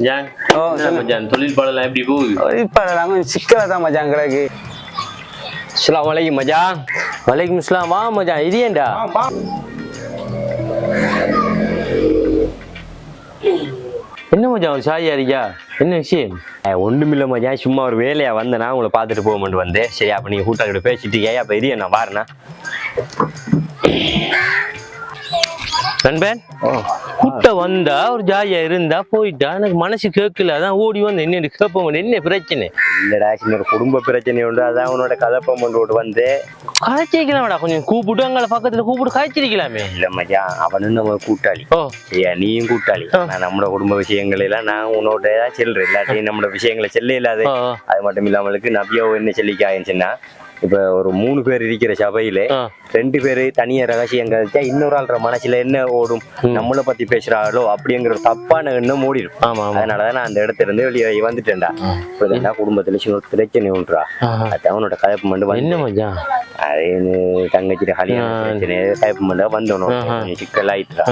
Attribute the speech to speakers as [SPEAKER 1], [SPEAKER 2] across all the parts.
[SPEAKER 1] மச்சான்
[SPEAKER 2] ஓ,
[SPEAKER 1] என்ன. மச்சான் தொழில் பாடலாம் எப்படி போகுது
[SPEAKER 2] இப்போ நாங்கள் சிக்கலாக தான் மச்சான் கிடக்கு
[SPEAKER 3] அஸ்லாம் வலைக்கும் மச்சான் வலைக்கும் இஸ்லாம் வா மச்சான் இது ஏன்டா என்ன மச்சான் ஒரு சாயா இருக்கியா என்ன விஷயம் ஒன்றுமில்ல மச்சான் சும்மா ஒரு வேலையா வந்தேனா உங்களை பார்த்துட்டு போகமெண்டு வந்தேன். சரி அப்போ நீங்கள் கூட்டாளிட்ட பேசிட்டு இருக்கீங்க. அப்போ இது நான் வாரேண்ணா நண்பன்? கூட்ட வந்தா ஒரு ஜாலியா இருந்தா போயிட்டா. எனக்கு மனசு கேட்கல. அதான் ஓடி வந்து என்ன கேட்போம். என்ன பிரச்சனை?
[SPEAKER 4] இல்லடா சின்ன குடும்ப பிரச்சனை உண்டு. அதான் உன்னோட கதப்பம் கொண்டு வந்து.
[SPEAKER 3] காய்ச்சிக்கலாம்டா கொஞ்சம் கூப்பிட்டு அங்கே பக்கத்துல கூப்பிட்டு காய்ச்சிருக்கலாமே
[SPEAKER 4] இல்ல மச்சான் அவனும் நம்ம கூட்டாளி.
[SPEAKER 3] ஓ.
[SPEAKER 4] சரியா நீயும் கூட்டாளி. நான் நம்மளோட குடும்ப விஷயங்கள் எல்லாம் நான் உன்னோட தான் செல்றேன். எல்லாத்தையும் நம்மளோட விஷயங்களை செல்ல இல்லாது. அது மட்டும் இல்லாமலுக்கு நபியாவோ என்ன சொல்லிக்காயின்னு இப்ப ஒரு மூணு பேர் இருக்கிற சபையில. ரெண்டு பேரு தனியா ரகசியம் கழிச்சா இன்னொரு ஆள்ற மனசுல என்ன ஓடும்? நம்மளை பத்தி பேசுறாளோ அப்படிங்கிற ஒரு தப்பான எண்ணம் ஓடிடும். அதனாலதான் நான் அந்த இடத்துல இருந்து வெளியே வந்துட்டேன்டா. இப்ப குடும்பத்துல சின்ன ஒரு பிரச்சனை உண்டுறா. அது அவனோட மட்டும் வந்து
[SPEAKER 3] என்ன மச்சான்?
[SPEAKER 4] அது இந்த தங்கச்சிட்ட கல்யாண
[SPEAKER 3] ஆ.
[SPEAKER 4] பிரச்சனை கதப்பு மட்டும் வந்தோம். சிக்கல் ஆயிட்டுறா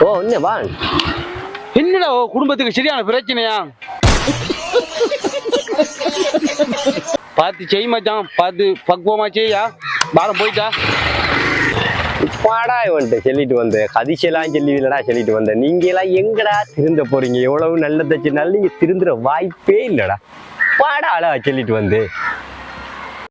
[SPEAKER 3] ஓ என்ன வா
[SPEAKER 2] என்னடா ஓ குடும்பத்துக்கு சரியான பிரச்சனையா? பார்த்து செய் மச்சான் பார்த்து பக்குவமா செய்யா. பாரம் போயிட்டா.
[SPEAKER 4] பாடா இவன்ட்டு சொல்லிட்டு வந்த. சொல்லி இல்லடா சொல்லிட்டு வந்த. நீங்க எல்லாம் எங்கடா திருந்த போறீங்க? எவ்வளவு நல்லதை சொன்னாலும் நீங்க திருந்துற வாய்ப்பே இல்லடா. பாடா அழகா சொல்லிட்டு வந்து.